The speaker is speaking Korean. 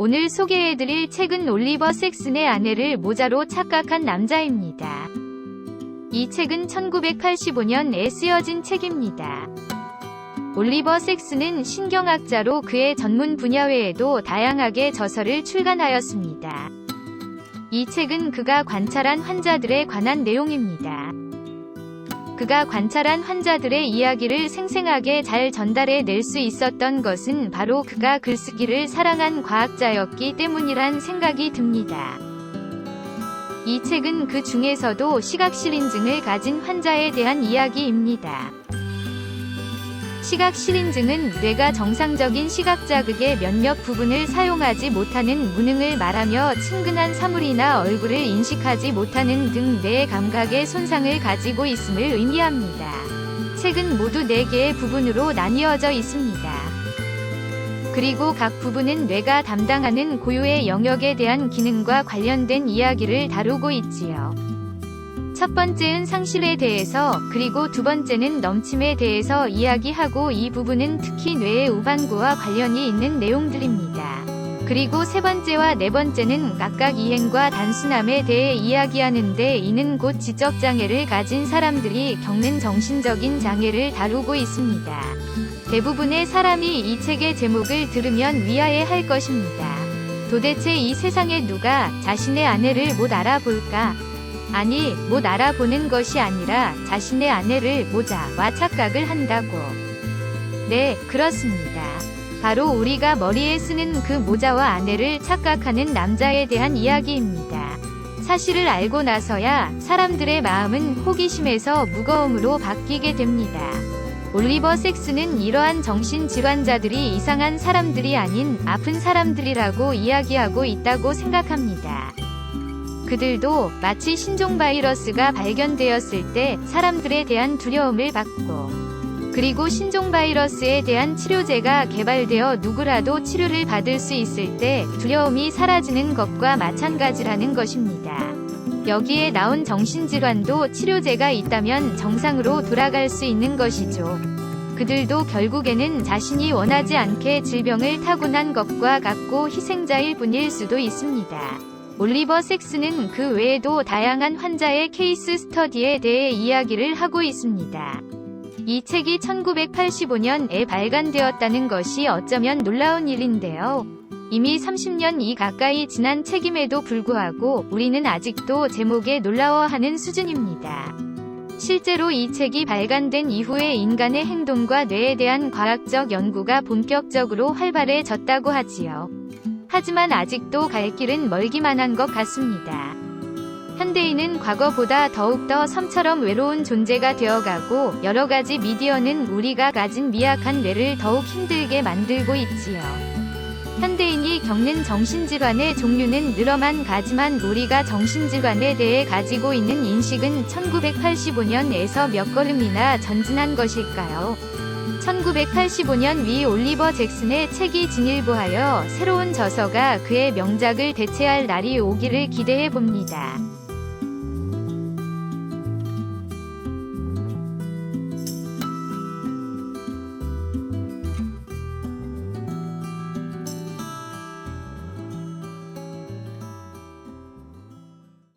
오늘 소개해드릴 책은 올리버 섹슨의 아내를 모자로 착각한 남자입니다. 이 책은 1985년에 쓰여진 책입니다. 올리버 섹슨은 신경학자로 그의 전문 분야 외에도 다양하게 저서를 출간하였습니다. 이 책은 그가 관찰한 환자들에 관한 내용입니다. 그가 관찰한 환자들의 이야기를 생생하게 잘 전달해 낼 수 있었던 것은 바로 그가 글쓰기를 사랑한 과학자였기 때문이란 생각이 듭니다. 이 책은 그 중에서도 시각 실인증을 가진 환자에 대한 이야기입니다. 시각 실인증은 뇌가 정상적인 시각 자극의 몇몇 부분을 사용하지 못하는 무능을 말하며 친근한 사물이나 얼굴을 인식하지 못하는 등 뇌의 감각의 손상을 가지고 있음을 의미합니다. 책은 모두 4개의 부분으로 나뉘어져 있습니다. 그리고 각 부분은 뇌가 담당하는 고유의 영역에 대한 기능과 관련된 이야기를 다루고 있지요. 첫 번째는 상실에 대해서, 그리고 두 번째는 넘침에 대해서 이야기하고 이 부분은 특히 뇌의 우반구와 관련이 있는 내용들입니다. 그리고 세 번째와 네 번째는 각각 이행과 단순함에 대해 이야기하는데 이는 곧 지적 장애를 가진 사람들이 겪는 정신적인 장애를 다루고 있습니다. 대부분의 사람이 이 책의 제목을 들으면 위아해할 것입니다. 도대체 이 세상에 누가 자신의 아내를 못 알아볼까? 아니, 못 알아보는 것이 아니라 자신의 아내를 모자와 착각을 한다고. 네, 그렇습니다. 바로 우리가 머리에 쓰는 그 모자와 아내를 착각하는 남자에 대한 이야기입니다. 사실을 알고 나서야 사람들의 마음은 호기심에서 무거움으로 바뀌게 됩니다. 올리버 섹스는 이러한 정신질환자들이 이상한 사람들이 아닌 아픈 사람들이라고 이야기하고 있다고 생각합니다. 그들도 마치 신종 바이러스가 발견되었을 때 사람들에 대한 두려움을 받고 그리고 신종 바이러스에 대한 치료제가 개발되어 누구라도 치료를 받을 수 있을 때 두려움이 사라지는 것과 마찬가지라는 것입니다. 여기에 나온 정신질환도 치료제가 있다면 정상으로 돌아갈 수 있는 것이죠. 그들도 결국에는 자신이 원하지 않게 질병을 타고난 것과 같고 희생자일 뿐일 수도 있습니다. 올리버 섹스는 그 외에도 다양한 환자의 케이스 스터디에 대해 이야기를 하고 있습니다. 이 책이 1985년에 발간되었다는 것이 어쩌면 놀라운 일인데요. 이미 30년이 가까이 지난 책임에도 불구하고 우리는 아직도 제목에 놀라워하는 수준입니다. 실제로 이 책이 발간된 이후에 인간의 행동과 뇌에 대한 과학적 연구가 본격적으로 활발해졌다고 하지요. 하지만 아직도 갈 길은 멀기만 한 것 같습니다. 현대인은 과거보다 더욱더 섬처럼 외로운 존재가 되어가고 여러 가지 미디어는 우리가 가진 미약한 뇌를 더욱 힘들게 만들고 있지요. 현대인이 겪는 정신질환의 종류는 늘어만 가지만 우리가 정신질환에 대해 가지고 있는 인식은 1985년에서 몇 걸음이나 전진한 것일까요? 1985년 위 올리버 잭슨의 책이 진일보하여 새로운 저서가 그의 명작을 대체할 날이 오기를 기대해 봅니다.